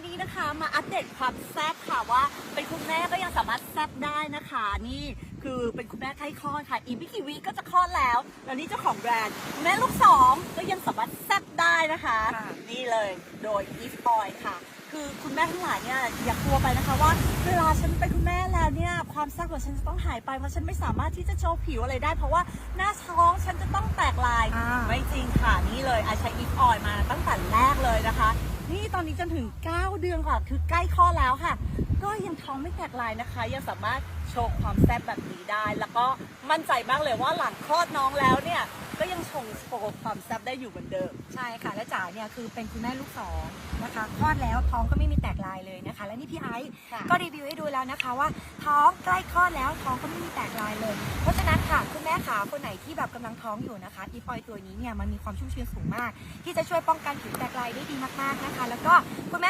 วันนี้นะคะมาอัปเดตความแซ่บค่ะว่า เป็นคุณแม่ก็ยังสามารถแซ่บได้นะคะ นี่คือเป็นคุณแม่ใกล้คลอดค่ะ อีกไม่กี่วิก็จะคลอดแล้ว แล้วนี่เจ้าของแบรนด์คุณแม่ลูกสองก็ยังสามารถแซ่บได้นะคะ ค่ะ นี่เลยโดยอีฟออยค่ะ คือคุณแม่ทั้งหลายเนี่ยอย่ากลัวไปนะคะว่าเวลาฉันเป็นคุณแม่แล้วเนี่ยความแซ่บของฉันจะต้องหายไปเพราะฉันไม่สามารถที่จะโชว์ผิวอะไรได้ เพราะว่าหน้าท้องฉันจะต้องแตกลาย อ่า ไม่จริงค่ะนี่เลยอาใช้อีฟออยมาตั้งแต่แรกเลยนะคะนี่ ตอนนี้จนถึง 9 เดือนค่ะคือใกล้คลอดแล้วค่ะ ก็ยังท้องไม่แตกลายนะคะ ยังสามารถโชว์ความแซ่บแบบนี้ได้ แล้วก็มั่นใจมากเลยว่าหลังคลอดน้องแล้วเนี่ยก็ยัง ได้อยู่เหมือนเดิม ใช่ค่ะ และจ๋าเนี่ยคือเป็นคุณแม่ลูกสองนะคะคลอดแล้วท้องก็ไม่มีแตกลายเลยนะคะ และนี่พี่ไอซ์ค่ะ ก็รีวิวให้ดูแล้วนะคะว่าท้องใกล้คลอดแล้วท้องก็ไม่มีแตกลายเลย เพราะฉะนั้นค่ะคุณแม่ขาคนไหนที่แบบกำลังท้องอยู่นะคะอีฟอยตัวนี้เนี่ยมันมีความชุ่มชื้นสูงมาก ที่จะช่วยป้องกันผิวแตกลายได้ดีมากๆนะคะ แล้วก็คุณแม่